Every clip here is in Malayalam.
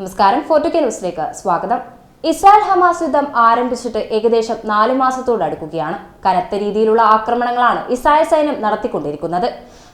നമസ്കാരം ഫോർട്ടുകെ ന്യൂസിലേക്ക് സ്വാഗതം. ഇസ്രായേൽ ഹമാസ് യുദ്ധം ആരംഭിച്ചിട്ട് ഏകദേശം നാല് മാസത്തോട് അടുക്കുകയാണ്. കനത്ത രീതിയിലുള്ള ആക്രമണങ്ങളാണ് ഇസ്രായേൽ സൈന്യം നടത്തിക്കൊണ്ടിരിക്കുന്നത്.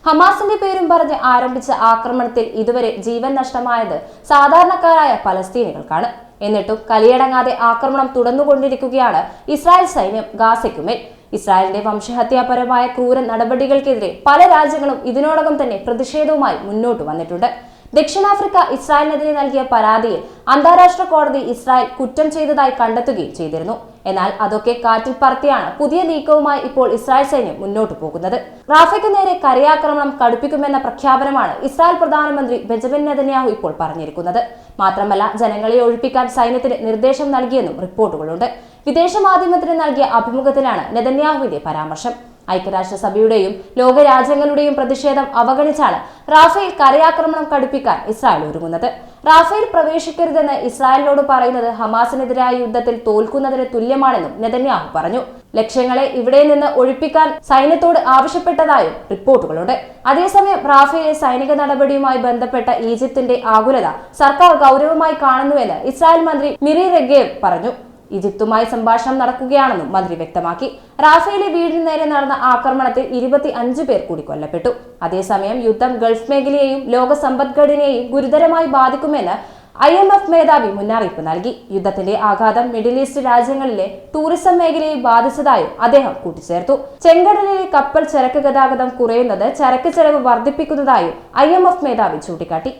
ഹമാസിന്റെ പേരും പറഞ്ഞ് ആരംഭിച്ച ആക്രമണത്തിൽ ഇതുവരെ ജീവൻ നഷ്ടമായത് സാധാരണക്കാരായ പലസ്തീനികൾക്കാണ്. എന്നിട്ടും കലിയടങ്ങാതെ ആക്രമണം തുടർന്നുകൊണ്ടിരിക്കുകയാണ് ഇസ്രായേൽ സൈന്യം ഗാസയ്ക്കുമേൽ. ഇസ്രായേലിന്റെ വംശഹത്യാപരമായ ക്രൂര നടപടികൾക്കെതിരെ പല രാജ്യങ്ങളും ഇതിനോടകം തന്നെ പ്രതിഷേധവുമായി മുന്നോട്ട് വന്നിട്ടുണ്ട്. ദക്ഷിണാഫ്രിക്ക ഇസ്രായേലിനെതിരെ നൽകിയ പരാതിയിൽ അന്താരാഷ്ട്ര കോടതി ഇസ്രായേൽ കുറ്റം ചെയ്തതായി കണ്ടെത്തുകയും ചെയ്തിരുന്നു. എന്നാൽ അതൊക്കെ കാറ്റിൽ പറത്തിയാണ് പുതിയ നീക്കവുമായി ഇപ്പോൾ ഇസ്രായേൽ സൈന്യം മുന്നോട്ട് പോകുന്നത്. റാഫയ്ക്ക് നേരെ കരയാക്രമണം കടുപ്പിക്കുമെന്ന പ്രഖ്യാപനമാണ് ഇസ്രായേൽ പ്രധാനമന്ത്രി ബെഞ്ചമിൻ നെതന്യാഹു ഇപ്പോൾ പറഞ്ഞിരിക്കുന്നത്. മാത്രമല്ല ജനങ്ങളെ ഒഴിപ്പിക്കാൻ സൈന്യത്തിന് നിർദ്ദേശം നൽകിയെന്നും റിപ്പോർട്ടുകളുണ്ട്. വിദേശ മാധ്യമത്തിന് നൽകിയ അഭിമുഖത്തിലാണ് നെതന്യാഹുവിന്റെ പരാമർശം. ഐക്യരാഷ്ട്രസഭയുടെയും ലോകരാജ്യങ്ങളുടെയും പ്രതിഷേധം അവഗണിച്ചാണ് റാഫേൽ കരയാക്രമണം കടുപ്പിക്കാൻ ഇസ്രായേൽ ഒരുങ്ങുന്നത്. റാഫേൽ പ്രവേശിക്കരുതെന്ന് ഇസ്രായേലിനോട് പറയുന്നത് ഹമാസിനെതിരായ യുദ്ധത്തിൽ തോൽക്കുന്നതിന് തുല്യമാണെന്നും നെതന്യാഹു പറഞ്ഞു. ലക്ഷ്യങ്ങളെ ഇവിടെ നിന്ന് ഒഴിപ്പിക്കാൻ സൈന്യത്തോട് ആവശ്യപ്പെട്ടതായും റിപ്പോർട്ടുകളുണ്ട്. അതേസമയം റാഫേലെ സൈനിക നടപടിയുമായി ബന്ധപ്പെട്ട ഈജിപ്തിന്റെ ആകുലത സർക്കാർ ഗൗരവമായി കാണുന്നുവെന്ന് ഇസ്രായേൽ മന്ത്രി മിറി റെഗേവ് പറഞ്ഞു. ഈജിപ്തുമായി സംഭാഷണം നടക്കുകയാണെന്നും മന്ത്രി വ്യക്തമാക്കി. റാഫേലെ വീടിന് നേരെ നടന്ന ആക്രമണത്തിൽ ഇരുപത്തി അഞ്ച് പേർ കൂടി കൊല്ലപ്പെട്ടു. അതേസമയം യുദ്ധം ഗൾഫ് മേഖലയെയും ലോക സമ്പദ്ഘടനയെയും ഗുരുതരമായി ബാധിക്കുമെന്ന് ഐ എം എഫ് മേധാവി മുന്നറിയിപ്പ് നൽകി. യുദ്ധത്തിന്റെ ആഘാതം മിഡിൽ ഈസ്റ്റ് രാജ്യങ്ങളിലെ ടൂറിസം മേഖലയെ ബാധിച്ചതായും അദ്ദേഹം കൂട്ടിച്ചേർത്തു. ചെങ്കടലിലെ കപ്പൽ ചരക്ക് ഗതാഗതം കുറയുന്നത് ചരക്ക് ചെലവ് വർദ്ധിപ്പിക്കുന്നതായും ഐ എം എഫ് മേധാവി ചൂണ്ടിക്കാട്ടി.